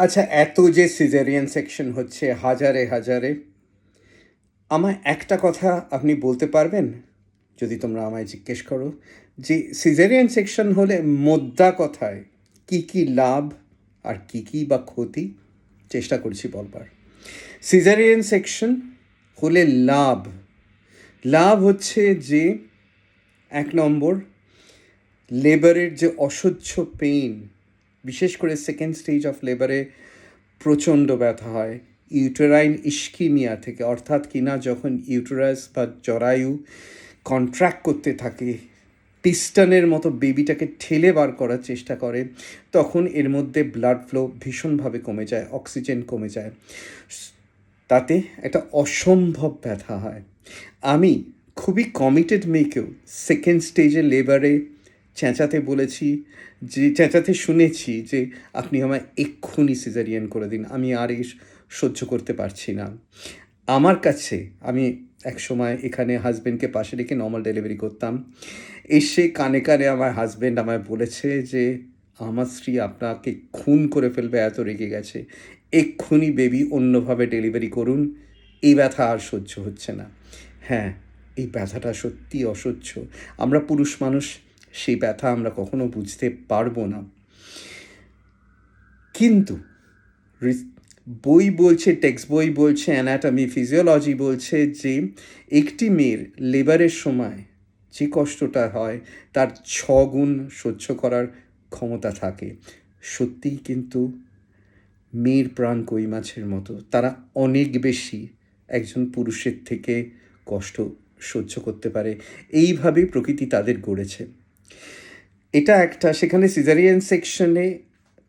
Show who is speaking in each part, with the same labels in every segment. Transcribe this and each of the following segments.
Speaker 1: আচ্ছা এত যে সিজারিয়ান সেকশন হচ্ছে, হাজারে হাজারে, আমায় একটা কথা আপনি বলতে পারবেন? যদি তোমরা আমায় জিজ্ঞেস করো, যে সিজারিয়ান সেকশন হলে মোদ্দা কথায় কি কি লাভ আর কি কি বা ক্ষতি? চেষ্টা করছি বলবার। সিজারিয়ান সেকশন হলে লাভ। লাভ হচ্ছে যে, এক নম্বর লেবারের যে অসহ্য পেইন বিশেষ করে সেকেন্ড স্টেজ অফ লেবারে প্রচণ্ড ব্যথা হয়। ইউটেরাইন ইস্কিমিয়া থেকে, অর্থাৎ কিনা যখন ইউটেরাস বা জরায়ু কন্ট্রাক্ট করতে থাকে পিস্টনের মতো বেবিটাকে ঠেলে বার করার চেষ্টা করে, তখন এর মধ্যে ব্লাড ফ্লো ভীষণভাবে কমে যায় অক্সিজেন কমে যায়। তাতে একটা অসম্ভব ব্যথা হয়। আমি খুবই কমিটেড মেয়েকেও সেকেন্ড স্টেজে লেবারে চেঁচাতে বলেছি, যে চেঁচাতে শুনেছি যে আপনি আমায় এক্ষুনি সিজারিয়ান করে দিন, আমি আর এই সহ্য করতে পারছি না। আমার কাছে আমি এক সময় এখানে হাজব্যান্ডকে পাশে রেখে নর্মাল ডেলিভারি করতাম। এসে কানে কানে আমার হাজব্যান্ড আমায় বলেছে যে, আমার স্ত্রী আপনাকে খুন করে ফেলবে, এত রেগে গেছে। এক্ষুনি বেবি অন্যভাবে ডেলিভারি করুন, এই ব্যথা আর সহ্য হচ্ছে না। হ্যাঁ এই ব্যথাটা সত্যি অসহ্য। আমরা পুরুষ মানুষ সেই ব্যথা আমরা কখনো বুঝতে পারব না। কিন্তু বই বলছে, টেক্সট বই বলছে অ্যানাটমি ফিজিওলজি বলছে যে একটি মেয়ের লেবারের সময় যে কষ্টটা হয়, তার ছ গুণ সহ্য করার ক্ষমতা থাকে। সত্যিই কিন্তু মেয়ের প্রাণ কই মাছের মতো। তারা অনেক বেশি একজন পুরুষের থেকে কষ্ট সহ্য করতে পারে। এইভাবেই প্রকৃতি তাদের গড়েছে। এটা একটা, সেখানে সিজারিয়ান সেকশনে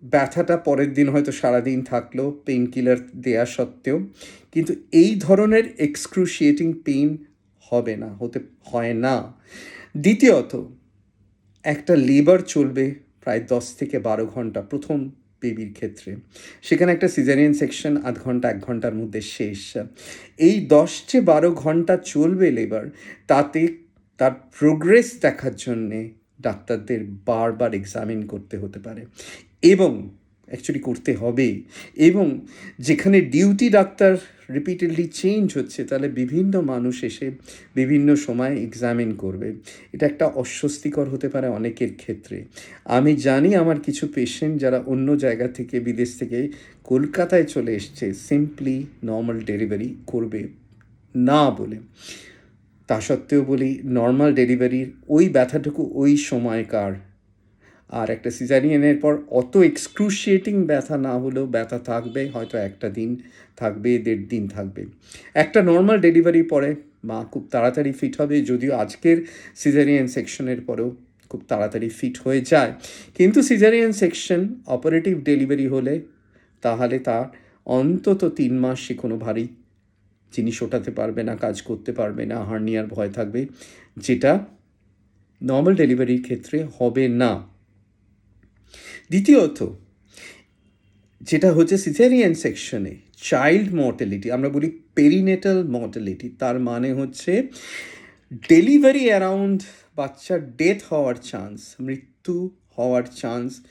Speaker 1: ব্যথাটা পরের দিন হয়তো সারাদিন থাকল পেইন কিলার দেয়া সত্ত্বেও। কিন্তু এই ধরনের এক্সক্রুশিয়েটিং পেইন হবে না, হতে, হয় না। দ্বিতীয়ত, একটা লেবার চলবে প্রায় দশ থেকে বারো ঘণ্টা প্রথম বেবির ক্ষেত্রে। সেখানে একটা সিজারিয়ান সেকশন আধ ঘণ্টা, এক ঘণ্টার মধ্যে শেষ। এই দশ যে বারো ঘণ্টা চলবে লেবার তাতে তার প্রোগ্রেস দেখার জন্যে ডাক্তারদের বারবার এক্সামিন করতে হতে পারে। এবং অ্যাকচুয়ালি করতে হবে। এবং যেখানে ডিউটি ডাক্তার রিপিটেডলি চেঞ্জ হচ্ছে, তাহলে বিভিন্ন মানুষ এসে বিভিন্ন সময় এক্সামিন করবে। এটা একটা অস্বস্তিকর হতে পারে অনেকের ক্ষেত্রে। আমি জানি আমার কিছু পেশেন্ট যারা অন্য জায়গা থেকে, বিদেশ থেকে কলকাতায় চলে এসছে সিম্পলি নর্মাল ডেলিভারি করবে না বলে। তা সত্ত্বেও বলি নর্মাল ডেলিভারির ওই ব্যথাটুকু ওই সময়কার। আর একটা সিজারিয়ানের পর অত এক্সক্রুশিয়েটিং ব্যথা না হলেও ব্যথা থাকবে, হয়তো একটা দিন থাকবে, দেড় দিন থাকবে। একটা নর্মাল ডেলিভারি পরে মা খুব তাড়াতাড়ি ফিট হবে, যদিও আজকের সিজারিয়ান সেকশনের পরেও খুব তাড়াতাড়ি ফিট হয়ে যায়। কিন্তু সিজারিয়ান সেকশন অপারেটিভ ডেলিভারি হলে তাহলে তার অন্তত তিন মাস কোনো ভারী জিনিস ওঠাতে পারবে না, কাজ করতে পারবে না, হার্নিয়ার ভয় থাকবে, যেটা নর্মাল ডেলিভারির ক্ষেত্রে হবে না। দ্বিতীয়ত, যেটা হচ্ছে সিজারিয়ান সেকশনে চাইল্ড মর্টালিটি আমরা বলি পেরিনেটাল মর্টালিটি তার মানে হচ্ছে ডেলিভারি অ্যারাউন্ড বাচ্চার ডেথ হওয়ার চান্স মৃত্যু হওয়ার চান্স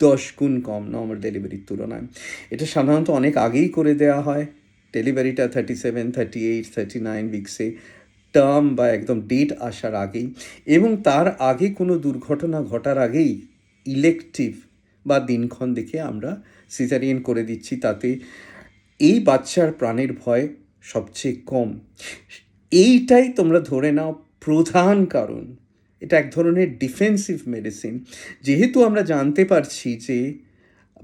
Speaker 1: দশ গুণ কম নর্মাল ডেলিভারির তুলনায়। এটা সাধারণত অনেক আগেই করে দেওয়া হয়। ডেলিভারিটা thirty seven thirty eight thirty nine উইক্সে term বা একদম ডেট আসার আগেই এবং তার আগে কোনো দুর্ঘটনা ঘটার আগেই ইলেকটিভ বা দিনক্ষণ দেখে আমরা সিজারিয়ান করে দিচ্ছি। তাতে এই বাচ্চার প্রাণের ভয় সবচেয়ে কম। এইটাই তোমরা ধরে নাও প্রধান কারণ। এটা এক ধরনের ডিফেন্সিভ মেডিসিন যেহেতু আমরা জানতে পারছি যে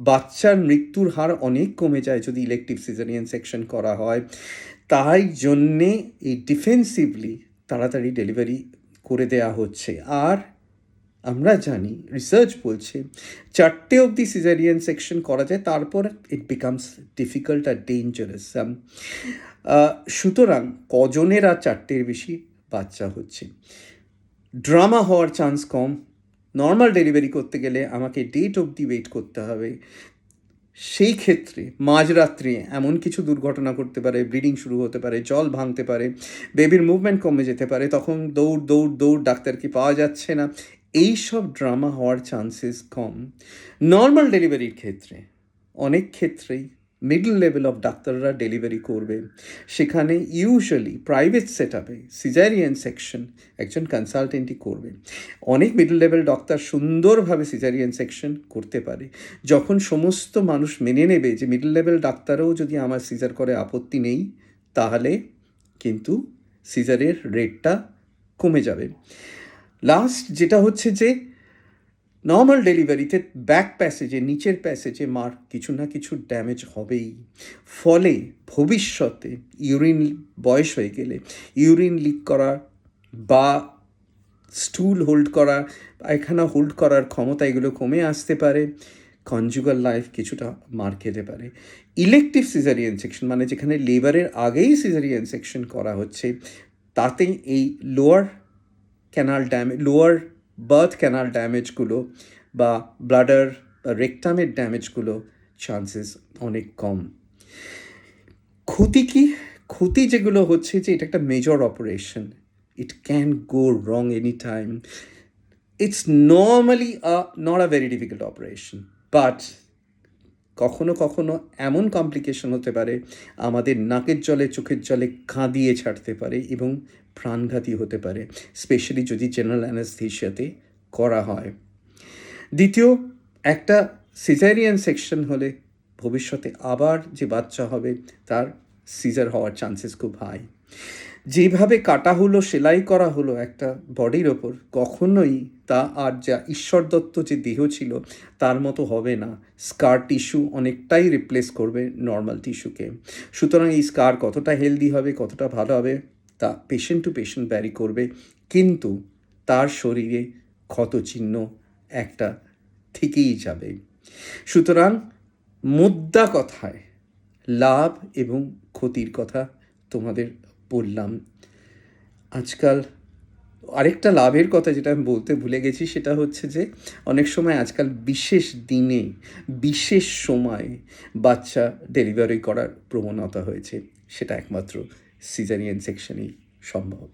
Speaker 1: বাচ্চার মৃত্যুর হার অনেক কমে যায় যদি ইলেকটিভ সিজারিয়ান সেকশন করা হয়। তাই জন্যে এই ডিফেন্সিভলি তাড়াতাড়ি ডেলিভারি করে দেয়া হচ্ছে। আর আমরা জানি রিসার্চ বলছে, চারটে অবধি সিজারিয়ান সেকশন করা যায়, তারপর ইট বিকামস ডিফিকাল্ট আর ডেঞ্জারাস সুতরাং কজনের আর চারটের বেশি বাচ্চা হচ্ছে। ড্রামা হওয়ার চান্স কম নর্মাল ডেলিভারি করতে গেলে আমাকে ডেট অবধি ওয়েট করতে হবে। সেই ক্ষেত্রে মাঝরাত্রে এমন কিছু দুর্ঘটনা করতে পারে ব্লিডিং শুরু হতে পারে, জল ভাঙতে পারে বেবির মুভমেন্ট কমে যেতে পারে, তখন দৌড় দৌড় দৌড় ডাক্তারকে পাওয়া যাচ্ছে না। এই সব ড্রামা হওয়ার চান্সেস কম। নর্মাল ডেলিভারির ক্ষেত্রে, অনেক ক্ষেত্রেই মিডল লেভেল অফ ডাক্তাররা ডেলিভারি করবে। সেখানে ইউজুয়ালি প্রাইভেট সেট আপে সিজারিয়ান সেকশন একজন কনসালটেন্টই করবে। অনেক মিডল লেভেল ডক্টর সুন্দরভাবে সিজারিয়ান সেকশন করতে পারে। যখন সমস্ত মানুষ মেনে নেবে যে মিডল লেভেল ডাক্তারও যদি আমার সিজার করে আপত্তি নেই, তাহলে কিন্তু সিজারের রেটটা কমে যাবে। লাস্ট যেটা হচ্ছে যে নর্মাল ডেলিভারিতে ব্যাক প্যাসেজে নিচের প্যাসেজে মার কিছু না কিছু ড্যামেজ হবেই। ফলে ভবিষ্যতে ইউরিন বয়স হয়ে গেলে ইউরিন লিক করা বা স্টুল হোল্ড করা, পায়খানা হোল্ড করার ক্ষমতা এগুলো কমে আসতে পারে কনজুগাল লাইফ কিছুটা মার খেতে পারে। ইলেকটিভ সিজারিয়ান সেকশন মানে যেখানে লেবারের আগেই সিজারিয়ান সেকশন করা হচ্ছে তাতে এই lower canal damage lower birth canal ড্যামেজগুলো বা ব্লাডার রেকটামের ড্যামেজগুলো চান্সেস অনেক কম। ক্ষতি কি? ক্ষতি যেগুলো হচ্ছে যে এটা একটা major operation it can go wrong any time it's normally uh not a very difficult operation but কখনো কখনো এমন কমপ্লিকেশন হতে পারে, আমাদের নাকের জলে, চোখের জলে কাঁদিয়ে ছাড়তে পারে এবং প্রাণঘাতী হতে পারে স্পেশালি যদি জেনারেল অ্যানাস্থেশিয়াতে করা হয়। দ্বিতীয়, একটা সিজারিয়ান সেকশন হলে ভবিষ্যতে আবার যে বাচ্চা হবে, তার সিজার হওয়ার চান্সেস খুব হাই যেভাবে কাটা হলো, সেলাই করা হলো একটা বডির ওপর, কখনোই তা আর যা ঈশ্বর দত্ত যে দেহ ছিল, তার মতো হবে না। স্কার টিস্যু অনেকটাই রিপ্লেস করবে নর্মাল টিস্যুকে সুতরাং এই স্কার কতটা হেলদি হবে, কতটা ভালো হবে, তা পেশেন্ট টু পেশেন্ট ব্যারি করবে। কিন্তু তার শরীরে ক্ষত চিহ্ন একটা থেকেই যাবে। সুতরাং মুদ্রা কথায় লাভ এবং ক্ষতির কথা তোমাদের বললাম। আজকাল আরেকটা লাভের কথা যেটা আমি বলতে ভুলে গেছি, সেটা হচ্ছে যে অনেক সময় আজকাল বিশেষ দিনে, বিশেষ সময়ে বাচ্চা ডেলিভারি করার প্রবণতা হয়েছে। সেটা একমাত্র সিজারিয়ান সেকশনেই সম্ভব।